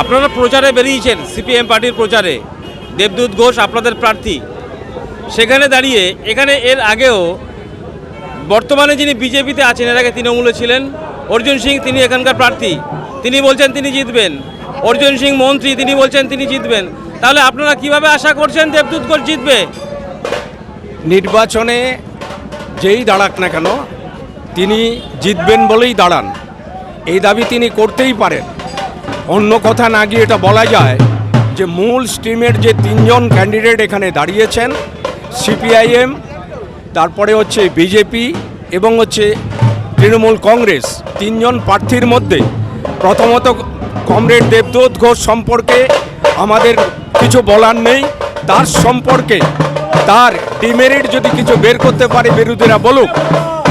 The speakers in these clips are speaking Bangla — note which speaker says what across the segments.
Speaker 1: আপনারা প্রচারে বেরিয়েছেন, সিপিএম পার্টির প্রচারে। দেবদূত ঘোষ আপনাদের প্রার্থী। সেখানে দাঁড়িয়ে, এখানে এর আগেও বর্তমানে যিনি বিজেপিতে আছেন, এর আগে তৃণমূলে ছিলেন, অর্জুন সিং তিনি এখানকার প্রার্থী। তিনি বলছেন তিনি জিতবেন। অর্জুন সিং মন্ত্রী, তিনি বলছেন তিনি জিতবেন। তাহলে আপনারা কীভাবে আশা করছেন দেবদূত ঘোষ জিতবে?
Speaker 2: নির্বাচনে যেই দাঁড়াক না কেন, তিনি জিতবেন বলেই দাঁড়ান। এই দাবি তিনি করতেই পারেন। অন্য কথা না গিয়ে এটা বলা যায় যে মূল স্ট্রিমের যে তিনজন ক্যান্ডিডেট এখানে দাঁড়িয়েছেন, সিপিআইএম, তারপরে হচ্ছে বিজেপি এবং হচ্ছে তৃণমূল কংগ্রেস, তিনজন প্রার্থীর মধ্যে। প্রথমত কমরেড দেবদূত ঘোষ সম্পর্কে আমাদের কিছু বলার নেই। তার সম্পর্কে তার ডিমেরিট যদি কিছু বের করতে পারে বিরোধীরা বলুক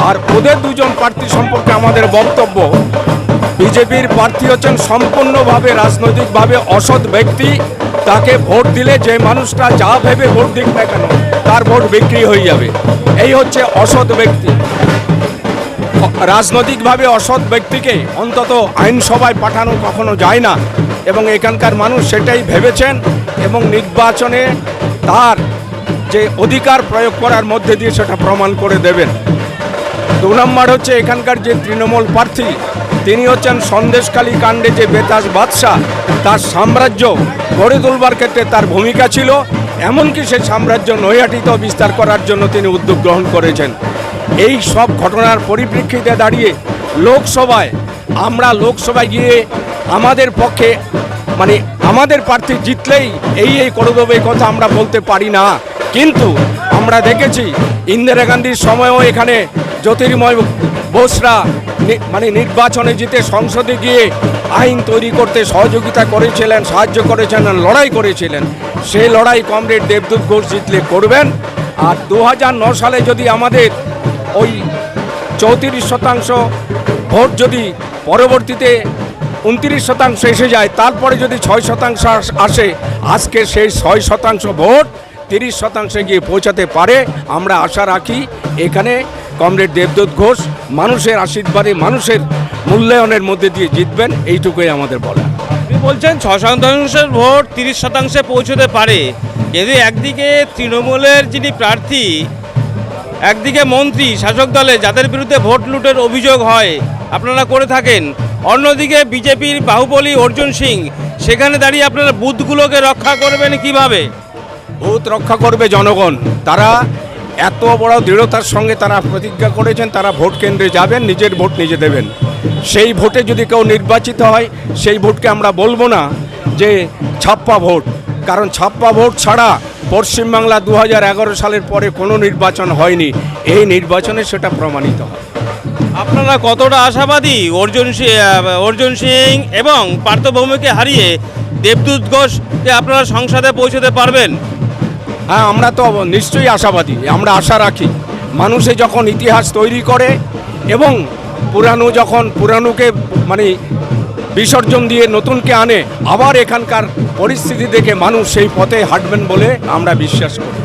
Speaker 2: আর ওদের দুজন প্রার্থী সম্পর্কে আমাদের বক্তব্য। বিজেপির প্রার্থী হচ্ছেন সম্পূর্ণভাবে, রাজনৈতিকভাবে অসৎ ব্যক্তি। তাকে ভোট দিলে যে মানুষটা যা ভেবে ভোট দিক না কেন, তার ভোট বিক্রি হয়ে যাবে। এই হচ্ছে অসৎ ব্যক্তি। রাজনৈতিকভাবে অসৎ ব্যক্তিকে অন্তত আইনসভায় পাঠানো কখনো যায় না এবং এখানকার মানুষ সেটাই ভেবেছেন এবং নির্বাচনে তার যে অধিকার প্রয়োগ করার মধ্যে দিয়ে সেটা প্রমাণ করে দেবেন। দু নম্বর হচ্ছে এখানকার যে তৃণমূল প্রার্থী, তিনি হচ্ছেন সন্দেশকালী কাণ্ডে যে বেতাস বাদশাহ, তার সাম্রাজ্য গড়ে তোলবার ক্ষেত্রে তার ভূমিকা ছিল, এমনকি সেই সাম্রাজ্য নৈহাটিতেও বিস্তার করার জন্য তিনি উদ্যোগ গ্রহণ করেছেন। এই সব ঘটনার পরিপ্রেক্ষিতে দাঁড়িয়ে লোকসভায়, আমরা লোকসভায় গিয়ে আমাদের পক্ষে মানে আমাদের প্রার্থী জিতলেই এই এই করে দেবে কথা আমরা বলতে পারি না। কিন্তু আমরা দেখেছি, ইন্দিরা গান্ধীর সময়ও এখানে জ্যোতির্ময় বোসরা মানে নির্বাচনে জিতে সংসদে গিয়ে আইন তৈরি করতে সহযোগিতা করেছিলেন, সাহায্য করেছিলেন, লড়াই করেছিলেন। সেই লড়াই কমরেড দেবদূত ঘোষ জিতলে করবেন। আর দু সালে যদি আমাদের ওই চৌত্রিশ শতাংশ ভোট যদি পরবর্তীতে উনত্রিশ শতাংশ এসে যায়, তারপরে যদি ছয় শতাংশ আসে, আজকে সেই ছয় শতাংশ ভোট তিরিশ শতাংশে গিয়ে পৌঁছাতে পারে। আমরা আশা রাখি এখানে কমরেড দেবদূত ঘোষ মানুষের আশীর্বাদে মানুষের মূল্যায়নের মধ্যে দিয়ে জিতবেন এইটুকুই আমাদের বলা
Speaker 1: আপনি বলছেন ছ শতাংশের ভোট তিরিশ শতাংশে পৌঁছতে পারে। কিন্তু একদিকে তৃণমূলের যিনি প্রার্থী একদিকে মন্ত্রী শাসক দলে যাদের বিরুদ্ধে ভোট লুটের অভিযোগ হয় আপনারা করে থাকেন। অন্যদিকে বিজেপির বাহুবলী অর্জুন সিং সেখানে দাঁড়িয়ে আপনারা বুথগুলোকে রক্ষা করবেন কীভাবে?
Speaker 2: ভূত রক্ষা করবে জনগণ। তারা এত বড় দৃঢ়তার সঙ্গে তারা প্রতিজ্ঞা করেছেন, তারা ভোট কেন্দ্রে যাবেন, নিজের ভোট নিজে দেবেন। সেই ভোটে যদি কেউ নির্বাচিত হয়, সেই ভোটকে আমরা বলব না যে ছাপ্পা ভোট। কারণ ছাপ্পা ভোট ছাড়া পশ্চিমবাংলা দু হাজার এগারো সালের পরে কোনো নির্বাচন হয়নি। এই নির্বাচনে সেটা প্রমাণিত হয়।
Speaker 1: আপনারা কতটা আশাবাদী অর্জুন অর্জুন সিং এবং পার্থভৌমিকে হারিয়ে দেবদূত ঘোষকে আপনারা সংসদে পৌঁছতে পারবেন?
Speaker 2: হ্যাঁ আমরা তো নিশ্চয়ই আশাবাদী, আমরা আশা রাখি। মানুষে যখন ইতিহাস তৈরি করে এবং পুরানো যখন পুরানোকে মানে বিসর্জন দিয়ে নতুনকে আনে, আবার এখানকার পরিস্থিতি দেখে মানুষ সেই পথে হাঁটবেন বলে আমরা বিশ্বাস করি।